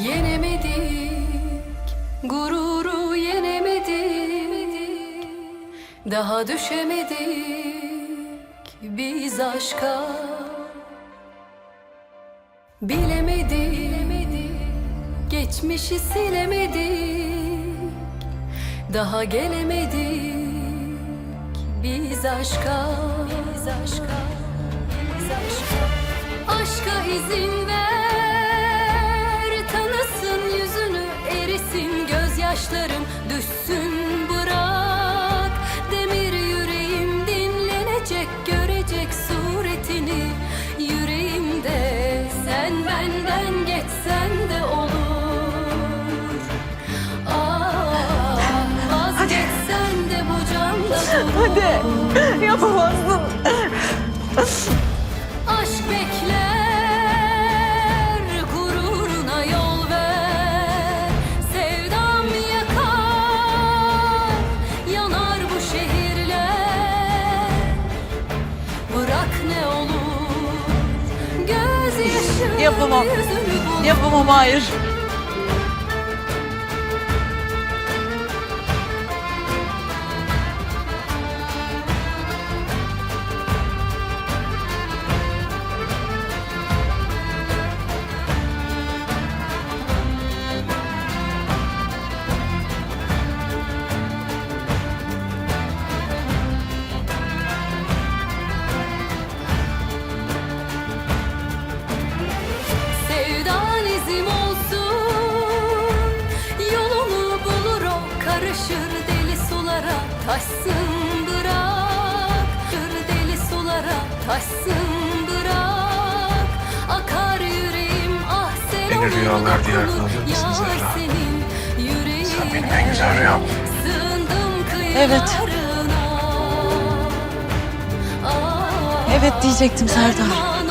Yenemedik, gururu yenemedik Daha düşemedik biz aşka. Bilemedik, geçmişi silemedik Daha gelemedik biz aşka. Biz aşka, biz aşka. Aşka izin gözyaşlarım Düşsün bırak. Demir yüreğim dinlenecek Görecek suretini. Yüreğimde Sen benden geçsen de olur. Ah, Vazgeçsen de bu canda dur Hadi yapamazsın. Aşk bekler, не допомагаєш. Karışır deli sulara Taşsın bırak Kır deli sulara Taşsın bırak Akar yüreğim ah sen Beni rüyalar diyarına alır mısın Zehra? Sen benim en güzel. Sığındım Evet. Ah, Evet diyecektim Serdar.